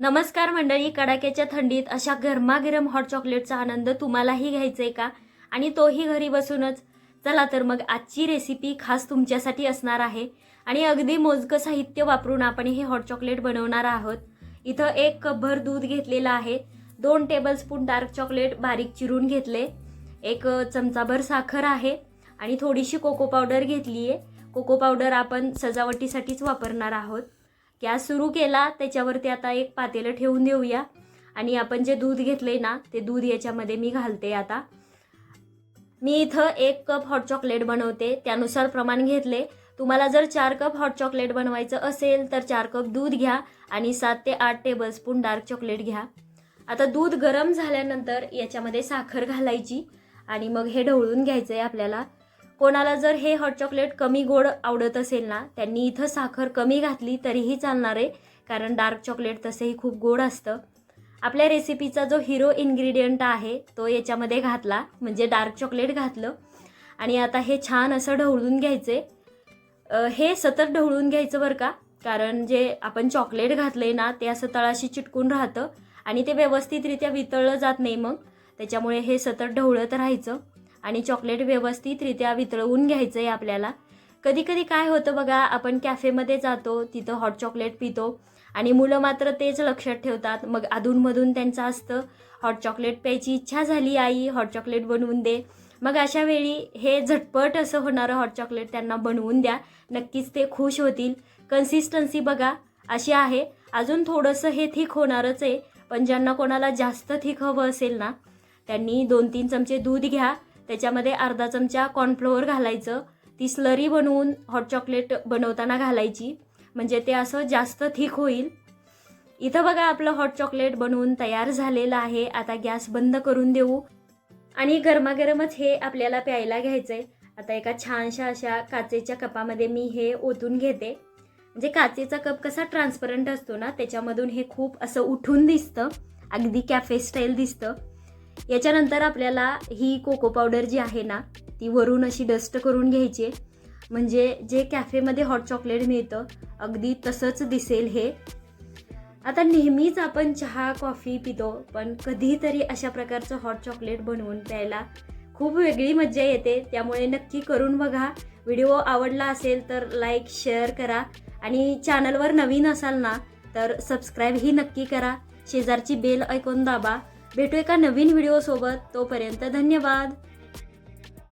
नमस्कार मंडळी कडाक्याच्या थंडीत अशा गरमागरम हॉट चॉकलेटचा आनंद तुम्हालाही घ्यायचा आहे का? आणि तोही घरी बसूनच. चला तर मग आजची रेसिपी खास तुमच्यासाठी असणार आहे. आणि अगदी मोजकं साहित्य वापरून आपण हे हॉट चॉकलेट बनवणार आहोत. इथं एक कपभर दूध घेतलेलं आहे. दोन टेबलस्पून डार्क चॉकलेट बारीक चिरून घेतले. एक चमचाभर साखर आहे. आणि थोडीशी कोको पावडर घेतली आहे कोको पावडर आपण सजावटीसाठीच वापरणार आहोत. गॅस सुरू केला त्याच्यावरती आता एक पातेलं ठेवून देऊया. आणि आपण जे दूध घेतले ना ते दूध याच्यामध्ये मी घालते आता. मी इथं एक कप हॉट चॉकलेट बनवते त्यानुसार प्रमाण घेतले. तुम्हाला जर चार कप हॉट चॉकलेट बनवायचं असेल तर चार कप दूध घ्या आणि सात ते आठ टेबलस्पून डार्क चॉकलेट घ्या. आता दूध गरम झाल्यानंतर याच्यामध्ये साखर घालायची आणि मग हे ढवळून घ्यायचं आहे आपल्याला. कोणाला जर हे हॉट चॉकलेट कमी गोड आवडत असेल ना त्यांनी इथं साखर कमी घातली तरीही चालणार आहे कारण डार्क चॉकलेट तसंही खूप गोड असतं. आपल्या रेसिपीचा जो हिरो इन्ग्रेडियंट आहे तो याच्यामध्ये घातला म्हणजे डार्क चॉकलेट घातलं. आणि आता हे छान असं ढवळून घ्यायचे हे सतत ढवळून घ्यायचं बरं का कारण जे आपण चॉकलेट घातले ना ते असं तळाशी चिटकून राहतं आणि ते व्यवस्थितरित्या वितळलं जात नाही मग. त्याच्यामुळे हे सतत ढवळत राहायचं. आणि चॉकलेट व्यवस्थितरित्या वितळवून घ्यायचं आहे आपल्याला. कधी कधी काय होतं बघा आपण कॅफेमध्ये जातो तिथं हॉट चॉकलेट पितो आणि मुलं मात्र तेच लक्षात ठेवतात. मग अधूनमधून त्यांचं असतं हॉट चॉकलेट प्यायची इच्छा झाली आई हॉट चॉकलेट बनवून दे. मग अशा वेळी हे झटपट असं होणारं हॉट चॉकलेट त्यांना बनवून द्या. नक्कीच ते खुश होतील. कन्सिस्टन्सी बघा अशी आहे. अजून थोडंसं हे थिक होणारच आहे पण ज्यांना कोणाला जास्त थिक हवं असेल ना त्यांनी दोन तीन चमचे दूध घ्या. त्याच्यामध्ये अर्धा चमचा कॉर्नफ्लोअर घालायचं. ती स्लरी बनवून हॉट चॉकलेट बनवताना घालायची. म्हणजे ते असं जास्त थिक होईल. इथं बघा आपलं हॉट चॉकलेट बनवून तयार झालेलं आहे. आता गॅस बंद करून देऊ. आणि गरमागरमच हे आपल्याला प्यायला घ्यायचं आहे आता एका छानशा अशा काचेच्या कपामध्ये मी हे ओतून घेते. म्हणजे काचेचा कप कसा ट्रान्सपरंट असतो ना त्याच्यामधून हे खूप असं उठून दिसतं. अगदी कॅफे स्टाईल दिसतं. याच्यानंतर आपल्याला ही कोको पावडर जी आहे ना ती वरून अशी डस्ट करून घ्यायची म्हणजे जे कॅफेमध्ये हॉट चॉकलेट मिळतं अगदी तसंच दिसेल हे. आता नेहमीच आपण चहा कॉफी पितो पण कधीतरी अशा प्रकारचं हॉट चॉकलेट बनवून प्यायला खूप वेगळी मज्जा येते. त्यामुळे नक्की करून बघा. व्हिडिओ आवडला असेल तर लाईक शेअर करा. आणि चॅनलवर नवीन असाल ना तर सबस्क्राईबही नक्की करा. शेजारची बेल ऐकून दाबा. भेटू एका नवीन व्हिडिओसोबत तोपर्यंत धन्यवाद.